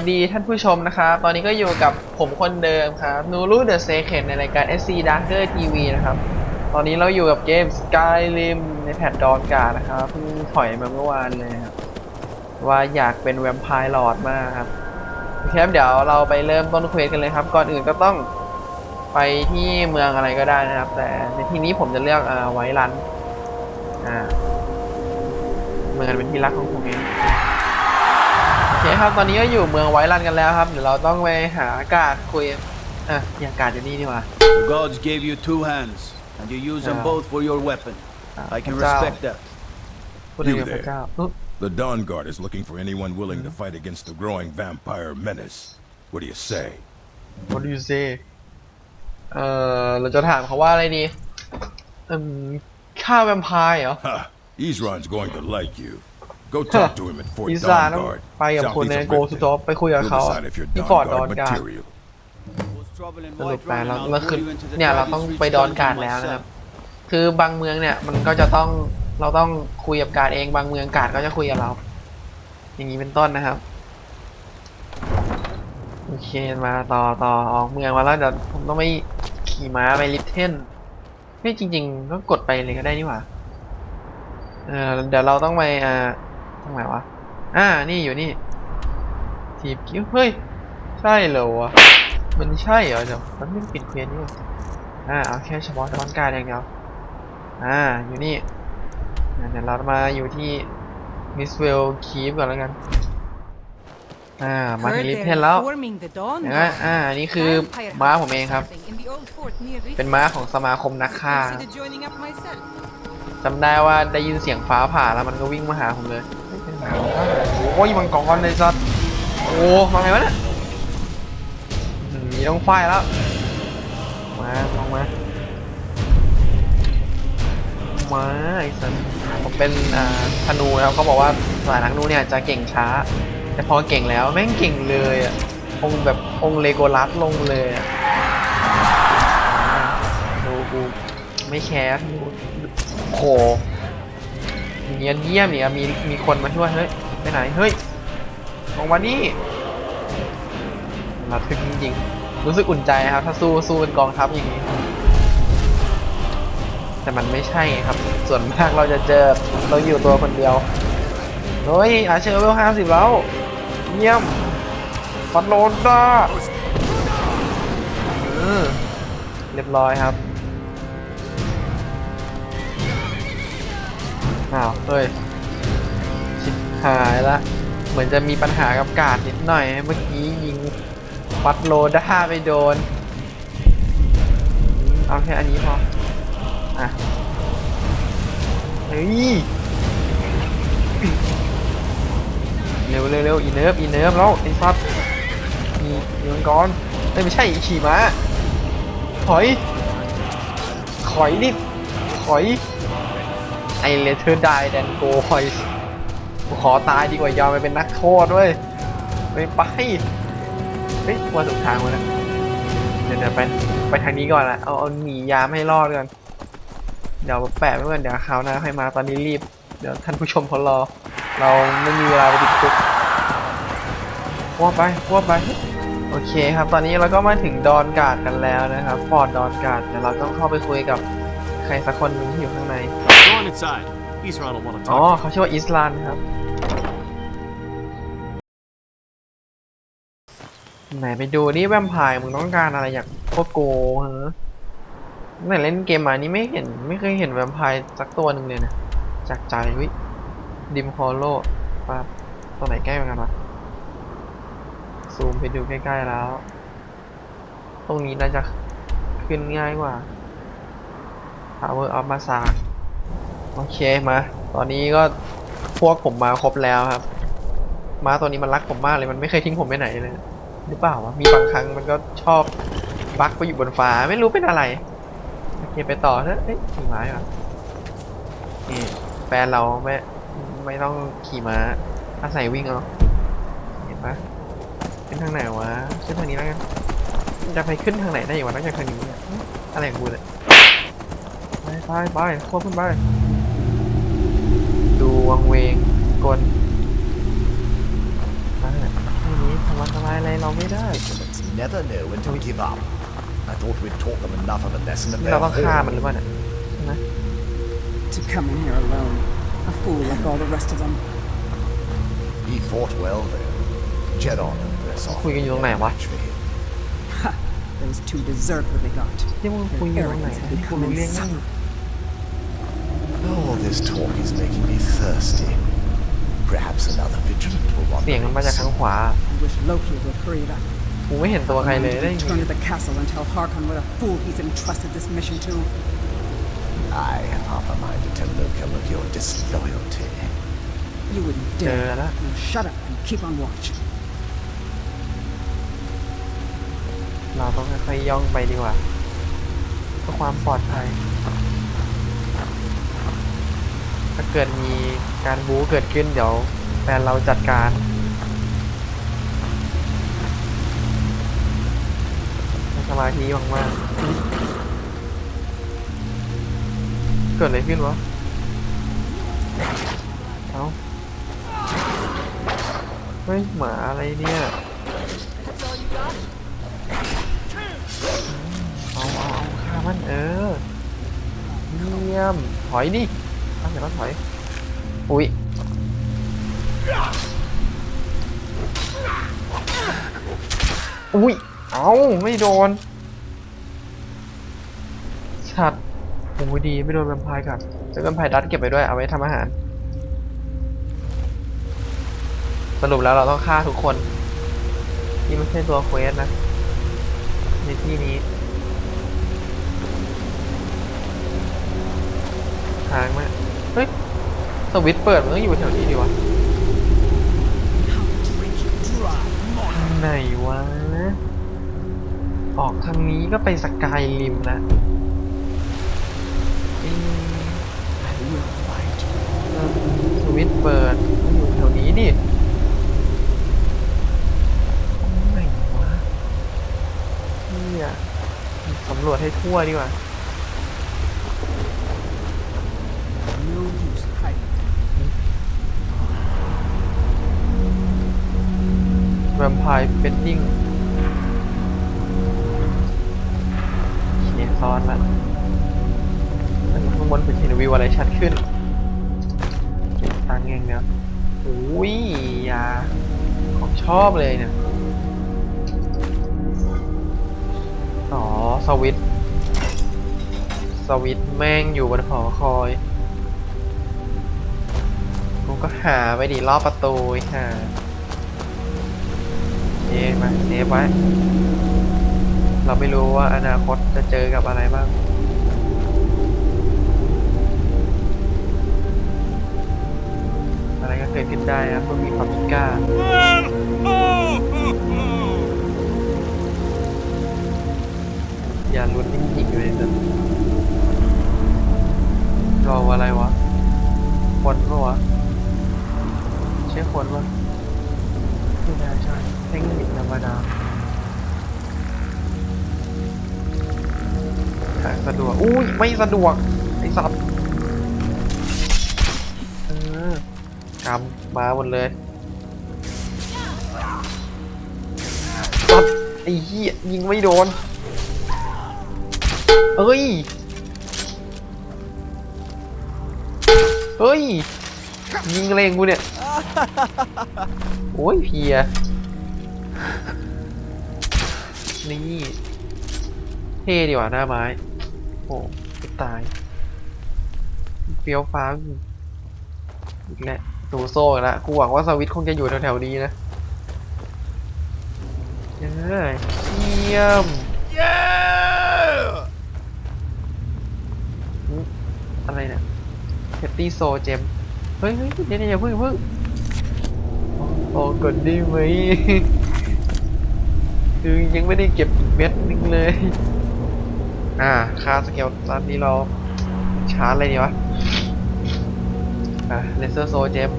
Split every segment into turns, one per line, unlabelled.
สดีท่านผู้ชมนะครับ ตอนนี้ก็อยู่กับผมคนเดิมครับนูรูเดอะเซเคในรายการ SC Darker TV นะครับ ตอนนี้เราอยู่กับเกม Skyrim ในแพทดอนการ์นะครับเพิ่งถอยมาเมื่อวานเลยครับ ว่าอยากเป็นแวมไพร์ลอดมากครับโอเคเดี๋ยวเราไปเริ่มต้นเควสกันเลยครับ ก่อนอื่นก็ต้องไปที่เมืองอะไรก็ได้นะครับ แต่ในที่นี้ผมจะเลือกอไวรันอ่าเมืองเป็นที่รักของผมเอง คครับ ตอนนี้ก็อยู่เมืองไวรันกันแล้วครับ เดี๋ยวเราต้องไปหาอากาศคุย อะมีอากาศอยู่นี่ดีกว่า
The gods gave you two hands, and you use them
Yeah.
both for your weapon.
อะ
I can
พระเจ้า
respect that.
พูดถึงพระเจ้าอุ๊ย
The Dawn Guard is looking for anyone willing to fight against the growing vampire menace. What do you say?
What do you say เอ่อเราจะถามเขาว่าอะไรดีอืมฆ่าแวมไพร์เหรอ
Ha! Isran's going to like you. Go talk to him at Fort
อิสราต้
Dawn
อง
Guard,
ไปกับคุณใน
southeast
โก
of
สุจอ
Riften.
ไปคุยกับ
You'll
เขาอะ
decide if you're
ที่
Dawn
ฟอร์ดดอน
Guard
การ์ด
material.
Was trouble in
สรุป
White
แปล
Run,
แล้ว
and I'll
แล้วคือ
pull you into the
เนี่ยเรา
Dragon's
ต้อง
Reach
ไปดอน
dungeon
การ์ดแล้วนะครับ
myself.
คือบางเมืองเนี่ยมันก็จะต้องเราต้องคุยกับการ์ดเองบางเมืองการ์ดก็จะคุยกับเรา อย่างนี้เป็นต้นนะครับโอเคมาต่อต่อออกเมืองมาแล้วเดี๋ยวผมต้องไปขี่ม้าไปลิฟเทนนี่จริง ๆ ก็กดไปเลยก็ได้นี่หว่าเออเดี๋ยวเราต้องไปอ่าต รงไหนวะ อ่า นี่อยู่นี่ทีบกิ้วเฮ้ย ใช่เหรอวะ มันใช่เหรอเดี๋ยวมันไม่ปิดเควสนี่หว่าอ่า เอาแค่เฉพาะดอนการ์ดอย่างเดียว อ่า อยู่นี่อ่าเดี๋ยวเรามาอยู่ที่มิสเวลคีฟก่อนแล้วกัน อ่า มาถึงลิฟเทนแล้วอย่างนั้นอ่า นี่คือม้าผมเองครับ เป็นม้าของสมาคมนักฆ่าครับจำได้ว่าได้ยินเสียงฟ้าผ่าแล้วมันก็วิ่งมาหาผมเลย โอ้ยมังกรเลยสัสโอ้มาไงวะเนี่ยมีต้องไฟแล้วมาลองมามาไอ้สัสผมเป็นอ่าธนูนะครับเขาบอกว่าสายนักธนูเนี่ยจะเก่งช้า แต่พอเก่งแล้วแม่งเก่งเลยอะองแบบองเลโกลัสลงเลยอะดูกูไม่แคร์โห เนียนเยี่ยมเนี่ยมีมีคนมาช่วยเฮ้ยไปไหนเฮ้ยออกมานี่ระทึกจริงๆรู้สึกอุ่นใจครับ ถ้าสู้สู้เป็นกองทัพอย่างนี้ แต่มันไม่ใช่ครับ ส่วนมากเราจะเจอเราอยู่ตัวคนเดียวเฮ้ยอาเชอร์เวลห้าสิบแล้วเยี่ยมฟันโลนด้าเรียบร้อยครับ อ้าวเฮ้ยชิบหายละ เหมือนจะมีปัญหากับกาดนิดหน่อย เมื่อกี้ยิงฟัดโลด้าไปโดน เอาแค่อันนี้พอ อะ เฮ้ย เร็วเร็วเร็วอีเนิร์ฟอีเนิร์ฟแล้วไอ้ฟัดมีมีมังกรเอ้ยไม่ใช่ขี่ม้าถอย ถอยดิถอย ไอเลเทอร์ไดแดนโกคอยขอตายดีกว่ายอมไปเป็นนักโทษด้วยไปไปเฮ้ยว่าถูกทางแล้วเดี๋ยวเดี๋ยวไปไปทางนี้ก่อนละเอาเอาหนียามให้รอดก่อนเดี๋ยวแปะไว้ก่อนเดี๋ยวคราวหน้าให้มาตอนนี้รีบ เดี๋ยวท่านผู้ชมเขารอ เราไม่มีเวลาไปติดคุกว่าไปว่าไปโอเคครับ ตอนนี้เราก็มาถึงดอนการ์ดกันแล้วนะครับฟอร์ดดอนการ์ดเดี๋ยวเราต้องเข้าไปคุยกับใครสักคนหนึงที่อยู่ข้างใน
Go on inside. Isran will want to
อ๋อ
talk.
เขาชื่อว่าอิสลานครับ ไหนไปดูนี่แวมไพร์มึงต้องการอะไรอยากพวกโกฮะตั้งแต่เล่นเกมมานี่ไม่เห็นไม่เคยเห็นแวมไพร์สักตัวหนึ่งเลยนะจากใจวิดิมฮอลโลปาตัวไหนใกล้เหมือนกันวะซูมไปดูใกล้ๆแล้ว ตรงนี้น่าจะขึ้นง่ายกว่า Power of Massage โอเคมา ตอนนี้ก็พวกผมมาครบแล้วครับ ม้าตัวนี้มันรักผมมากเลยมันไม่เคยทิ้งผมไปไหนเลย หรือเปล่าวะมีบางครั้งมันก็ชอบบักไปอยู่บนฟ้าไม่รู้เป็นอะไรโอเคไปต่อเถอะเอ้ยขี่ม้าดีกว่านี่แฟนเราไม่ไม่ต้องขี่ม้าอาศัยวิ่งเอาเห็นปะขึ้นทางไหนวะขึ้นทางนี้แล้วกันจะไปขึ้นทางไหนได้อีกวะนอกจากทางนี้อะไรของกูเนี่ยไปไปไปควบขึ้นไป วังเวงกลมาทางนี้ทาง มาทำลายอะไรเราไม่ได้
Vigilant never know when to give up. I thought we'd taught them enough of a lesson of
นี่
their
เราต้องฆ่ามันหรือ
own.
เปล่าเนี่ยใช่ไหม
To come in here alone. A fool like all the rest of them.
He fought well though. Jedon and Bressoff.
คุยกันอยู่ตรงไหนวะ
match for him.
Those two deserve what they got.
ที่มึงคุยอยู่ตรงไหนกูรู้เรื่องนั่ง
All this talk is making me thirsty. Perhaps another vigilant will want
เสียงมันมาจากทางขวา
I wish Loki would hurry it up.
กูไม่เห็นตัวใครเลยได้
Return to the castle and tell Harkon what a fool he's entrusted this mission to.
I have half a mind to tell Lokel of your disloyalty.
You wouldn't
เจอ
dare.
แล้ว
Now shut up and keep on watch.
เราต้องค่อยๆย่องไปดีกว่าเพื่อความปลอดภัย ถ้าเกิดมีการบู๊เกิดขึ้นเดี๋ยวแฟนเราจัดการสมาธิมากๆเกิดอะไรขึ้นวะ เอ้า เฮ้ย หมาอะไรเนี่ย เอาเอาเอาฆ่ามันเออ เยี่ยม ถอยดิ ตั้งแต่แล้วถอย อุ้ยอุ้ย เอาไม่โดน ชัดโอ้ยดี ไม่โดนแวมไพร์กัดจะแวมไพร์ดัดเก็บไปด้วย เอาไว้ทำอาหาร สรุปแล้วเราต้องฆ่าทุกคน นี่ไม่ใช่ตัวเควสนะ ในที่นี้ ทางมาก เฮ้ย สวิตช์เปิดมันต้องอยู่แถวนี้ดีวะไหนวะ ออกทางนี้ก็ไปสกายริมละสวิตช์เปิดมันอยู่แถวนี้ดิตรงไหนวะเนี่ยสำรวจให้ทั่วดีกว่า วมไพร์เฟดดิ้งเขียนซ้อนละอันข้างบนเป็นเห็นวิวอะไรชัดขึ้นเก็บตังค์เองเนาะโอ้ยยาของชอบเลยเนี่ยอ๋อ สวิตสวิตแม่งอยู่บนหอคอยกูก็หาไปดิรอบประตูไอ้ห่า เองมาเซฟไว้ เราไม่รู้ว่าอนาคตจะเจอกับอะไรบ้างอะไรก็เกิดขึ้นได้นะเพื่อมีความกล้าอย่าลุ้นนิ่งๆเลยสัตว์รออะไรวะคนปะวะใช่คนปะ ไม่น่าใช่เทคนิคธรรมดาทางสะดวก อุ้ย ไม่สะดวก ไอ้สัตว์เออกำมาหมดเลยสัตว์ไอ้เหี้ยยิงไม่โดน เอ้ย เฮ้ย ยิงเลงกูเนี่ย โอ้ยเพีย นี่เท่ดีกว่าหน้าไม้ โอ้จะตายเฟี้ยวฟ้าอีกอีกแล้วตูโซ่ล้วกูหวังว่าสวิตคงจะอยู่แถวๆนี้นะเอ้ยเยี่ยมอะไรเนี่ยเพตตี้โซเจม เฮ้ยเฮ้ยเดี๋ยวเดี๋ยวอย่าเพิ่งเพิ่ง ออกก่อนได้ไหมคือยังไม่ได้เก็บอีกเม็ดนึงเลย อ่าคาสเกลตอนนี้เราชาร์จอะไรดีวะ อะเลเซอร์โซเจม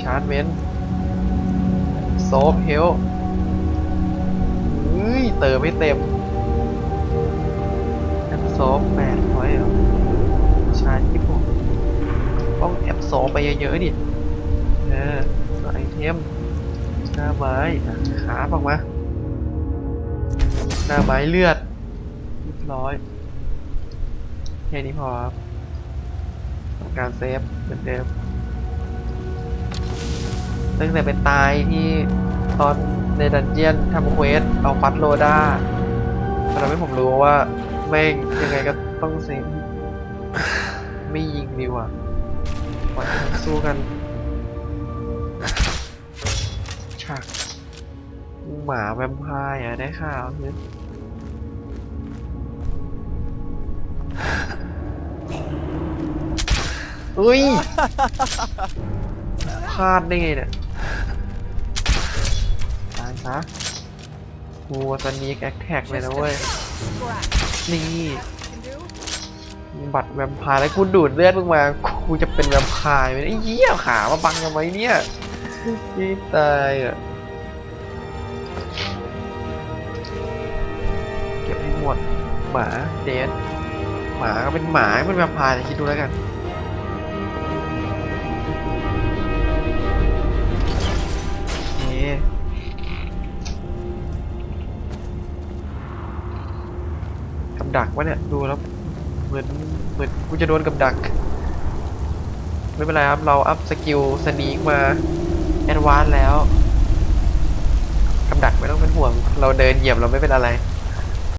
ชาร์จเมนโซฟเฮลเฮ้ยเติมไม่เต็มแอปโซฟแปดพอยต์หรอชาร์จยี่สิบต้องแอบโซฟไปเยอะๆดิ เออ ไอเทมหน้าไม้ขาออกมาหน้าไม้เลือดเรียบร้อยแค่นี้พอครับการเซฟเหมือนเดิมตั้งแต่เป็นตายที่ตอนในดันเจียนทำเควสเอาฟัดโรด้ามันทำให้ผมรู้ว่าแม่งยังไงก็ต้องเซฟไม่ยิงดีกว่าปล่อยให้มันสู้กัน ฉากหมาแวมไพร์อะได้ข่าวเนี่ยอุ้ยพลาดได้ไงเนี่ยตายซะกูสนีกแอคแท็กเลยนะเว้ย นี่ บัตรแวมพร์แล้วกูดูดเลือดมึงมา กูจะเป็นแวมพร์ไหมไอ้เหี้ยขามาบังทำไมเนี่ย ยี่ตายอะ เก็บให้หมด หมาเดนหมาก็เป็นหมาเป็นแวมไพร์แต่คิดดูแล้วกันกับดักวะเนี่ย ดูแล้ว เหมือนเหมือนกูจะโดนกับดัก ไม่เป็นไรครับ เราอัพสกิลสนีกมา แอดวานแล้วกำดักไม่ต้องเป็นห่วง เราเดินเหยียบเราไม่เป็นอะไร